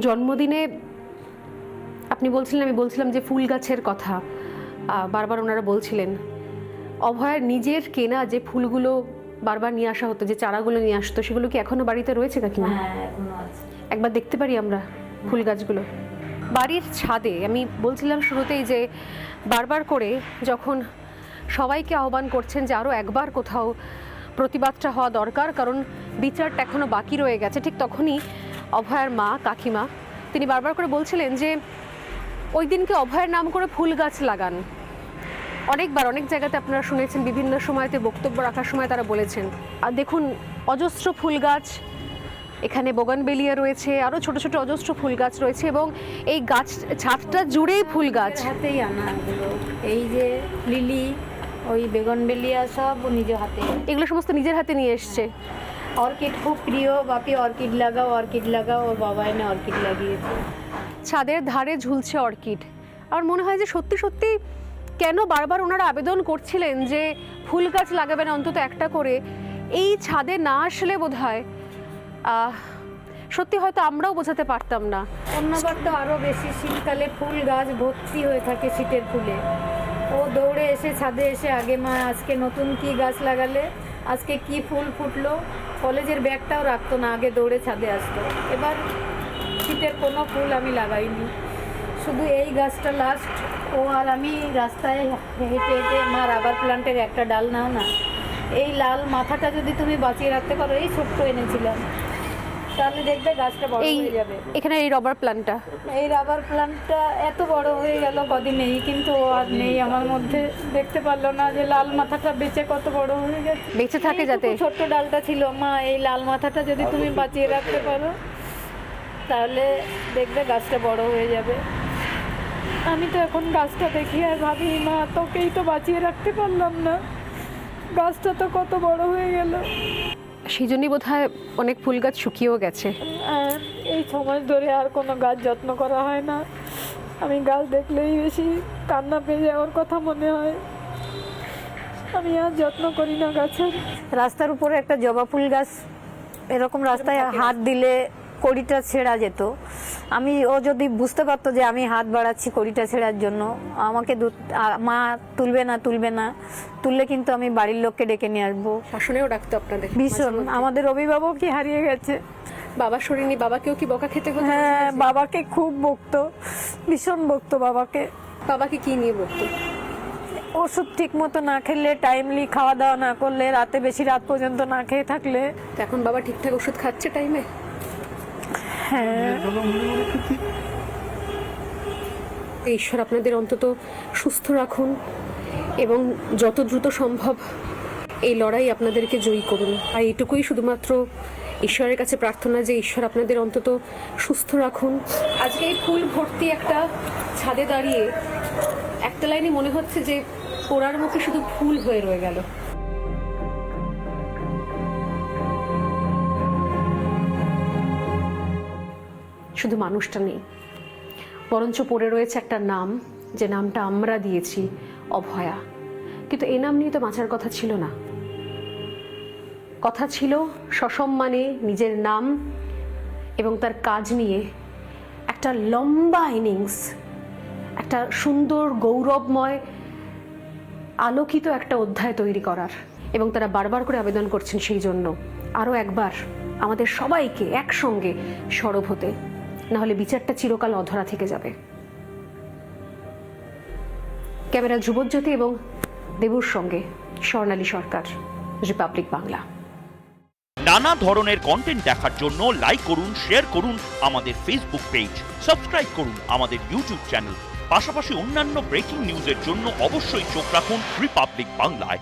জন্মদিনে আপনি বলছিলেন আমি বলছিলাম যে ফুল গাছের কথা বারবার ওনারা বলছিলেন। অভয়ার নিজের কেনা যে ফুলগুলো বারবার নিয়ে আসা হতো যে চারাগুলো নিয়ে আসতো সেগুলো কি এখনও বাড়িতে রয়েছে কাকিমা হ্যাঁ একবার দেখতে পারি আমরা ফুল গাছগুলো। বাড়ির ছাদে আমি বলছিলাম শুরুতেই যে বারবার করে যখন সবাইকে আহ্বান করছেন যে আরও একবার কোথাও প্রতিবাদটা হওয়া দরকার কারণ বিচারটা এখনও বাকি রয়ে গেছে ঠিক তখনই অভয়ার মা কাকিমা। তিনি বারবার করে বলছিলেন যে ওই দিনকে অভয়ের নাম করে ফুল গাছ লাগান। অনেকবার অনেক জায়গাতে আপনারা শুনেছেন বিভিন্ন সময়তে বক্তব্য রাখার সময় তারা বলেছেন আর দেখুন অজস্র ফুল গাছ এখানে বোগানবেলিয়া রয়েছে আরও ছোট ছোট অজস্র ফুল গাছ রয়েছে এবং এই গাছ ছাদটা জুড়েই ফুল গাছ। নিজের হাতেই আনা এই যে লিলি ওই বেগনবেলিয়া সব ও নিজ হাতে। এগুলো সমস্ত নিজের হাতে নিয়ে এসছে। অর্কিড খুব প্রিয় বাপি অর্কিড লাগাও অর্কিড লাগাও ওর বাবা এনে অর্কিড লাগিয়েছে। ছাদের ধারে ঝুলছে অর্কিড। আর মনে হয় যে সত্যি সত্যি কেন বারবার ওনারা আবেদন করছিলেন যে ফুল গাছ লাগাবেন অন্তত একটা করে এই ছাদে না আসলে বোধ হয় সত্যি হয়তো আমরাও বোঝাতে পারতাম না। অন্যবার তো আরও বেশি শীতকালে ফুল গাছ ভর্তি হয়ে থাকে শীতের ফুলে। ও দৌড়ে এসে ছাদে এসে আগে মা আজকে নতুন কি গাছ লাগালে? আজকে কি ফুল ফুটলো? কলেজের ব্যাগটাও রাখতো না, আগে দৌড়ে ছাদে আসতো। এবার শীতের কোনো ফুল আমি লাগাইনি। শুধু এই গাছটা লাস্ট ও আর আমি রাস্তায় হেঁটে হেঁটে মা রাবার প্লান্টের একটা ডাল নাও না। এই লাল মাথাটা যদি তুমি বাঁচিয়ে রাখতে পারো, এই ছোট্ট এনেছিলাম। তাহলে দেখবে গাছটা বড় হয়ে যাবে। এখানে এই রবার প্ল্যান্টটা এই রাবার প্লান্টটা এত বড় হয়ে গেল কদিনেই কিন্তু আর নেই আমার মধ্যে। দেখতে পারল না যে লাল মাথাটা বেঁচে কত বড় হয়ে গেছে। বেঁচে থাকে যাতে। ছোট্ট ডালটা ছিল। মা এই লাল মাথাটা যদি তুমি বাঁচিয়ে রাখতে পারো তাহলে দেখবে গাছটা বড় হয়ে যাবে। আমি তো এখন গাছটা দেখি আর ভাবি মা তোকেই তো বাঁচিয়ে রাখতে পারলাম না। গাছটা তো কত বড় হয়ে গেল। সেই জন্যই বোধ হয় অনেক ফুল গাছ শুকিয়েও গেছে। আর এই সময় ধরে আর কোনো গাছ যত্ন করা হয় না। আমি গাছ দেখলেই বেশি কান্না পেয়ে যাওয়ার কথা মনে হয়। আমি আর যত্ন করি না গাছের। রাস্তার উপরে একটা জবা ফুল গাছ এরকম রাস্তায় হাত দিলে কড়িটা ছেঁড়া যেত। আমি ও যদি বুঝতে পারতো যে আমি হাত বাড়াচ্ছি কড়িটা ছেঁড়ার জন্য আমাকে দু মা তুলবে না তুলবে না তুললে কিন্তু আমি বাড়ির লোককে ডেকে নিয়ে আসব। শাসনেও ডাকতো আপনাদের ভীষণ। আমাদের অভিভাবক কি হারিয়ে গেছে। বাবা শরীর বাবাকেও কি বকা খেতে হতো? হ্যাঁ বাবাকে খুব বকতো। ভীষণ বকতো বাবাকে। বাবাকে কি নিয়ে বলতো ওষুধ ঠিক মতো না খেলে টাইমলি খাওয়া দাওয়া না করলে রাতে বেশি রাত পর্যন্ত না খেয়ে থাকলে। এখন বাবা ঠিকঠাক ওষুধ খাচ্ছে টাইমে হ্যাঁ। ঈশ্বর আপনাদের অন্তত সুস্থ রাখুন এবং যত দ্রুত সম্ভব এই লড়াই আপনাদেরকে জয়ী করুন। আর এইটুকুই শুধুমাত্র ঈশ্বরের কাছে প্রার্থনা যে ঈশ্বর আপনাদের অন্তত সুস্থ রাখুন। আজকে এই ফুল ভর্তি একটা ছাদে দাঁড়িয়ে একটা লাইনে মনে হচ্ছে যে পোড়ার মুখে শুধু ফুল হয়ে রয়ে গেল। শুধু মানুষটা নেই। বরঞ্চ পড়ে রয়েছে একটা নাম, যে নামটা আমরা দিয়েছি, অভয়া। কিন্তু এ নাম নিয়ে তো বাঁচার কথা ছিল না। কথা ছিল সসম্মানে নিজের নাম এবং তার কাজ নিয়ে একটা লম্বা ইনিংস একটা সুন্দর, গৌরবময়, আলোকিত একটা অধ্যায় তৈরি করার। এবং তারা বারবার করে আবেদন করছেন সেই জন্য। আরও একবার আমাদের সবাইকে একসঙ্গে সরব হতে। নাহলে বিচারটা চিরকাল অধরা থেকে যাবে। ক্যামেরা ধ্রুবজ্যোতি এবং দেবুর সঙ্গে স্বর্ণালী সরকার, রিপাবলিক বাংলা। নানা ধরনের কন্টেন্ট দেখার জন্য লাইক করুন শেয়ার করুন আমাদের ফেসবুক পেজ সাবস্ক্রাইব করুন আমাদের ইউটিউব চ্যানেল পাশাপাশি অন্যান্য ব্রেকিং নিউজের জন্য অবশ্যই চোখ রাখুন রিপাবলিক বাংলায়